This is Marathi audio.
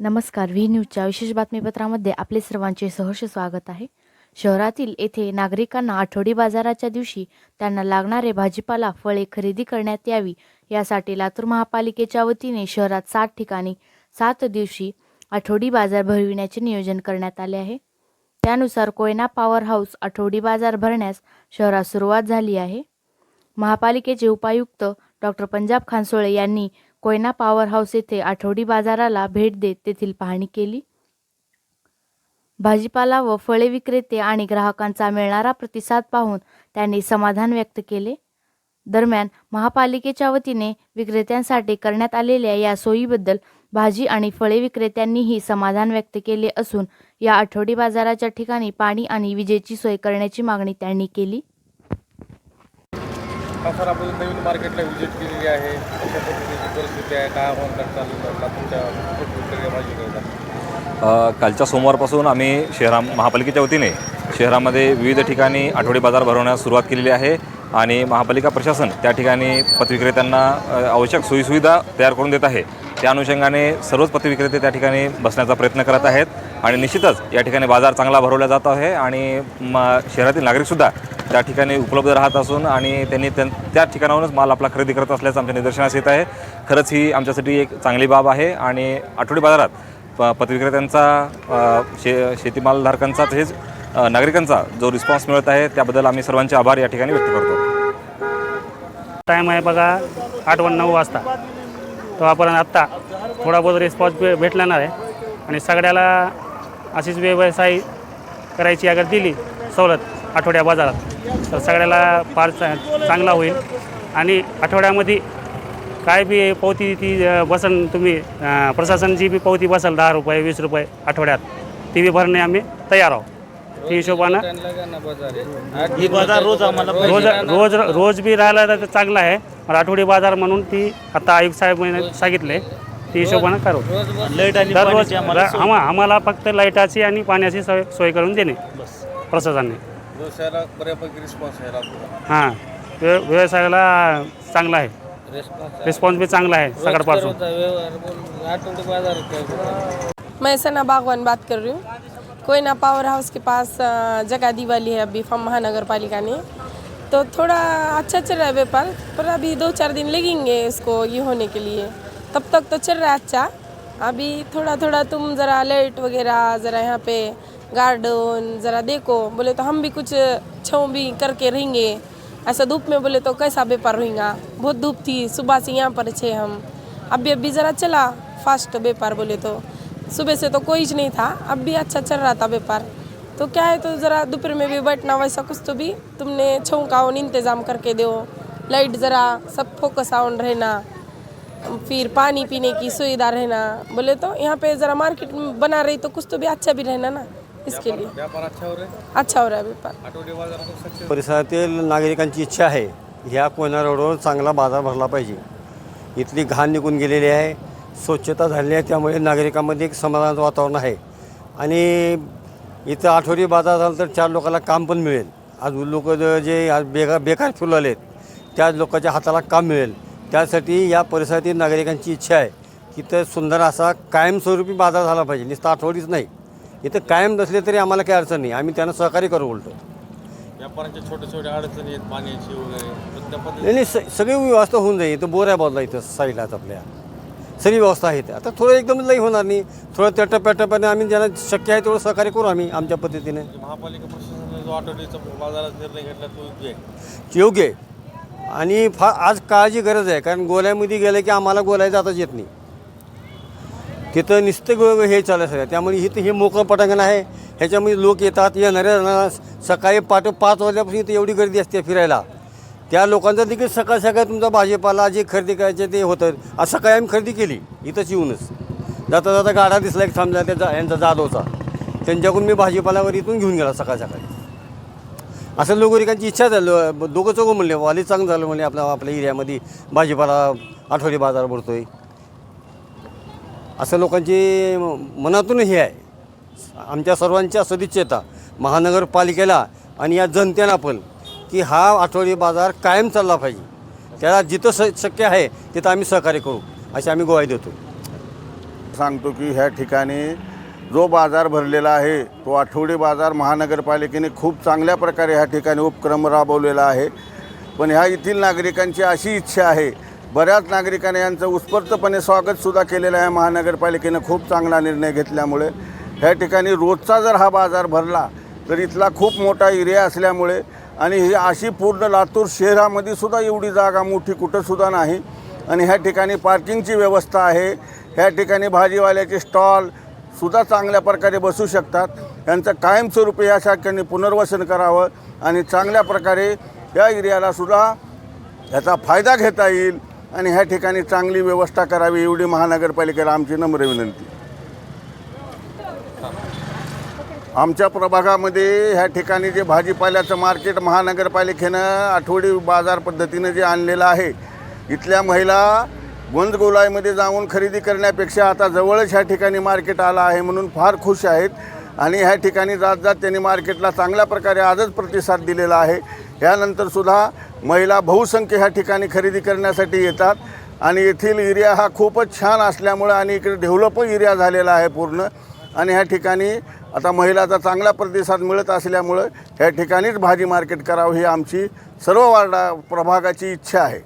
नमस्कार व्ही न्यूजच्या विशेष बातमीपत्रामध्ये आपले सर्वांचे सहर्ष स्वागत आहे. शहरातील येथे नागरिकांना आठवडी बाजाराच्या दिवशी त्यांना लागणारे भाजीपाला फळे खरेदी करण्यात यावी यासाठी लातूर महापालिकेच्या वतीने शहरात सात ठिकाणी सात दिवशी आठवडी बाजार भरविण्याचे नियोजन करण्यात आले आहे. त्यानुसार कोयना पॉवर हाऊस आठवडी बाजार भरण्यास शहरात सुरुवात झाली आहे. महापालिकेचे उपायुक्त डॉक्टर पंजाब खानसोळे यांनी कोयना पॉवर हाऊस येथे आठवडी बाजाराला भेट देत तेथील पाहणी केली. भाजीपाला व फळे विक्रेते आणि ग्राहकांचा मिळणारा प्रतिसाद पाहून त्यांनी समाधान व्यक्त केले. दरम्यान महापालिकेच्या वतीने विक्रेत्यांसाठी करण्यात आलेल्या या सोयीबद्दल भाजी आणि फळे विक्रेत्यांनीही समाधान व्यक्त केले असून या आठवडी बाजाराच्या ठिकाणी पाणी आणि विजेची सोय करण्याची मागणी त्यांनी केली. सर आपण नवीन मार्केटला व्हिजिट केलेली आहे. कशा पद्धतीची परिस्थिती आहे. काय आव्हान करताल कालच्या सोमवारपासून आम्ही शहरा महापालिकेच्या वतीने शहरामध्ये विविध ठिकाणी आठवडी बाजार भरवण्यास सुरुवात केलेली आहे आणि महापालिका प्रशासन त्या ठिकाणी पतविक्रेत्यांना आवश्यक सोयीसुविधा तयार करून देत आहे. त्या अनुषंगाने सर्वच पतविक्रेते त्या ठिकाणी बसण्याचा प्रयत्न करत आहेत आणि निश्चितच या ठिकाणी बाजार चांगला भरवला जात आहे आणि म शहरातील नागरिकसुद्धा त्या ठिकाणी उपलब्ध राहत असून आणि त्यांनी त्यां त्या ठिकाणाहूनच माल आपला खरेदी करत असल्याचं आमच्या निदर्शनास येत आहे. खरंच ही आमच्यासाठी एक चांगली बाब आहे आणि आठवडी बाजारात प पथविक्रेत्यांचा शे शेतीमालधारकांचा तसेच नागरिकांचा जो रिस्पॉन्स मिळत आहे त्याबद्दल आम्ही सर्वांचे आभार या ठिकाणी व्यक्त करतो. टाईम आहे बघा आठ वन नऊ वाजता. तो आपण आत्ता थोडा बहुत रिस्पॉन्स भेटला आहे. आणि सगळ्याला अशीच व्यवसाय करायची अगर दिली सवलत आठवड्या बाजारात. तर सगळ्याला फार चांगला होईल. आणि आठवड्यामध्ये काय बी पावती ती बसन तुम्ही अ, प्रशासनची बी पावती बसल दहा रुपये वीस रुपये आठवड्यात ती बी भरणे आम्ही तयार आहोत. ती हिशोबानं बाजार रोज रोज रोज रोज बी राहिला तर चांगलं आहे. पण आठवडी बाजार म्हणून ती आता आयुक्त साहेब सांगितले ती हिशोबानं करू. दररोज आम्हाला फक्त लाईटाची आणि पाण्याची सोय सोय करून देणे प्रशासनाने. व्यवसायाला बऱ्यापैकी रिस्पॉन्स आहे लातूरला हाँ. व्य व्यवसायाला चांगला आहे. रिस्पॉन्स बी चांगला आहे सकाळपासून. मैं सना बागवान बात कर रही हूँ। कोयना पावर हाउस के पास अ, जगह दी वाली है अभी फम महानगर पालिका ने। तो थोड़ा अच्छा चल रहा है व्यापार पर अभी दो चार दिन लगेंगे इसको ये होने के लिए। तब तक तो चल रहा है अच्छा। अभी थोड़ा थोड़ा तुम ज़रा लाइट वगैरह ज़रा यहाँ पे गार्डन, ज़रा देखो। बोले तो हम भी कुछ छाँव भी करके रहेंगे। ऐसा धूप में बोले तो कैसा व्यापार होगा बहुत धूप थी, सुबह से यहाँ पर छे हम। अभी अभी ज़रा चला फास्ट व्यापार बोले तो। सुबह से तो कोई नहीं था, अब भी अच्छा चल रहा था व्यापार। तो क्या है तो ज़रा दोपहर में भी बैठना वैसा कुछ तो भी, तुमने छऊ का उन इंतज़ाम करके दो। लाइट ज़रा सब फोकस ऑन रहना। फिर पानी पीने की सुविधा रहना। बोले तो यहाँ पे ज़रा मार्केट बना रही तो कुछ तो भी अच्छा भी रहना ना। इसके लिए। व्यापार अच्छा हो रे अच्छा हो रहा है व्यापार। आठवडी बाजारात सक्सेस परिसरातील नागरिकांची इच्छा आहे ह्या कोयना रोडवर चांगला बाजार भरला पाहिजे. इथली घाण निघून गेलेली आहे स्वच्छता झालेली आहे त्यामुळे नागरिकांमध्ये एक समाधानाचं वातावरण आहे. आणि इथं आठवडी बाजार झाला तर चार लोकांना काम पण मिळेल. आज लोक जे आज बेकार बेकार फिरलेले आहेत त्या लोकांच्या हाताला काम मिळेल. त्यासाठी या परिसरातील नागरिकांची इच्छा आहे की तर सुंदर असा कायमस्वरूपी बाजार झाला पाहिजे. नुसतं आठवडीच नाही. इथं कायम नसले तरी आम्हाला काही अडचण नाही. आम्ही त्यांना सहकार्य करू उलटो. व्यापाऱ्यांच्या छोट्या छोट्या अडचणी आहेत पाण्याची वगैरे तर त्या पद्धतीने नाही नाही स सगळी व्यवस्था होऊन जाईल. इथं बोर आहे बाजूला इथं साईडलाच आपल्या. सगळी व्यवस्था आहे इथं. आता थोडं एकदम लई होणार नाही. थोडं त्या टप्प्याटप्प्याने आम्ही ज्यांना शक्य आहे तेवढं सहकार्य करू आम्ही आमच्या पद्धतीने. महापालिका प्रशासनाने जो आठवडीचा बाजारात निर्णय घेतला तो योग्य आहे? योग्य आहे. आणि फार आज काळाची गरज आहे. कारण गोल्यामध्ये गेलं की आम्हाला गोलाय जाताच येत नाही. तिथं नुसतं हे चालू सगळं. त्यामुळे इथं हे मोकळं पटांगण आहे. ह्याच्यामध्ये लोक येतात येणाऱ्या जाणाऱ्या सकाळी पाठ पाच वाजल्यापासून इथं एवढी गर्दी असते फिरायला. त्या लोकांचा देखील सकाळ सकाळी तुमचा भाजीपाला जे खरेदी करायचे ते होतं. आज सकाळी आम्ही खरेदी केली इथंच येऊनच. जाता जाता गाडा दिसला एक थांबला त्याचा यांचा जाधवचा. त्यांच्याकडून मी भाजीपालावर इथून घेऊन गेला सकाळ सकाळी. असं लोकरिकांची इच्छा झालं. दोघं चौघं म्हणले वाली चांगलं झालं म्हणले आपल्या आपल्या एरियामध्ये भाजीपाला आठवडी बाजार आहे असं लोकांची मनातून हे आहे. आमच्या सर्वांच्या सदिच्छेता महानगरपालिकेला आणि या जनतेला पण की हा आठवडी बाजार कायम चालला पाहिजे. त्याला जिथं स शक्य आहे तिथं आम्ही सहकार्य करू अशी आम्ही गोवाई देतो. सांगतो की ह्या ठिकाणी जो बाजार भरलेला आहे तो आठवडी बाजार महानगरपालिकेने खूप चांगल्या प्रकारे ह्या ठिकाणी उपक्रम राबवलेला आहे. पण ह्या येथील नागरिकांची अशी इच्छा आहे बऱ्याच नागरिकांनी यांचं उत्स्फूर्तपणे स्वागतसुद्धा केलेलं आहे. महानगरपालिकेनं खूप चांगला निर्णय घेतल्यामुळे. ह्या ठिकाणी रोजचा जर हा बाजार भरला तर इथला खूप मोठा एरिया असल्यामुळे आणि ही अशी पूर्ण लातूर शहरामध्ये सुद्धा एवढी जागा मोठी कुठंसुद्धा नाही. आणि ह्या ठिकाणी पार्किंगची व्यवस्था आहे. ह्या ठिकाणी भाजीवाल्याचे स्टॉल सुद्धा चांगल्या प्रकारे बसू शकतात. यांचं कायमस्वरूपी या शाखेने पुनर्वसन करावं आणि चांगल्या प्रकारे या एरियाला सुद्धा याचा फायदा घेता येईल. आणि ह्या ठिकाणी चांगली व्यवस्था करावी एवढी महानगरपालिकेला आमची नम्र विनंती. आमच्या प्रभागामध्ये ह्या ठिकाणी जे भाजीपाल्याचं मार्केट महानगरपालिकेनं आठवडी बाजार पद्धतीनं जे आणलेलं आहे इथल्या महिला गोंदगोलाईमध्ये जाऊन खरेदी करण्यापेक्षा आता जवळच ह्या ठिकाणी मार्केट आलं आहे म्हणून फार खुश आहेत. आणि ह्या ठिकाणी जात जात त्यांनी मार्केटला चांगल्या प्रकारे आजच प्रतिसाद दिलेला आहे. यानंतरसुद्धा महिला बहुसंख्य ह्या ठिकाणी खरेदी करण्यासाठी येतात. आणि येथील एरिया हा खूपच छान असल्यामुळं आणि इकडे डेव्हलप एरिया झालेला आहे पूर्ण. आणि ह्या ठिकाणी आता महिलाचा चांगला प्रतिसाद मिळत असल्यामुळं ह्या ठिकाणीच भाजी मार्केट करावं ही आमची सर्व वार्डा प्रभागाची इच्छा आहे.